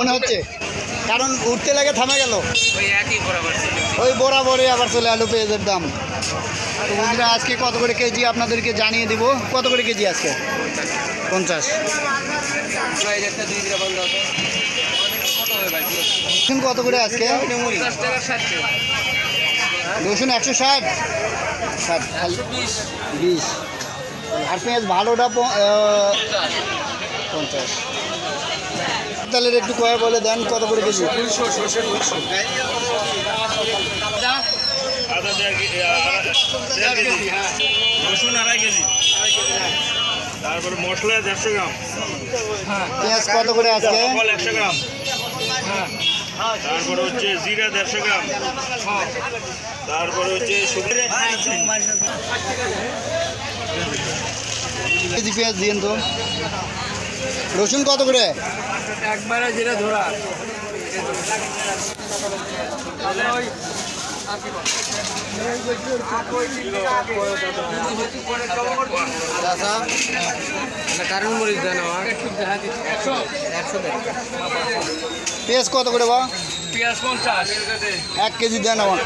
মনে হচ্ছে। কারণ উঠতে লাগে থামে গেল। ওই বরাবরই আবার চলে আলু পেঁয়াজের দাম। তো বন্ধুরা আজকে কত করে কেজি আপনাদেরকে জানিয়ে দিব? কত করে কেজি আজকে? পঞ্চাশ। কত করে আজকে? রসুন একশো ষাট। ষাট বিশ। আর পেঁয়াজ ভালোটা পঞ্চাশ। তাহলে একটু কয়ে বলে দেন কত করে কেজি? রসুন আড়াই কেজি। তারপরে মশলা দেড়শো গ্রাম। পেঁয়াজ কত করে আজকে? ফল একশো গ্রাম। তারপরে হচ্ছে জিরা দেড়শো গ্রাম। তারপরে হচ্ছে কেজি পেঁয়াজ দিন তো। রসুন কত করে? একবারে যেটা ধরা। কারণ মরিচ দেন আমার। একশো। একশো দেন। পেঁয়াজ কত করে বা পেঁয়াজ পঞ্চাশ। এক কেজি দেন আমার।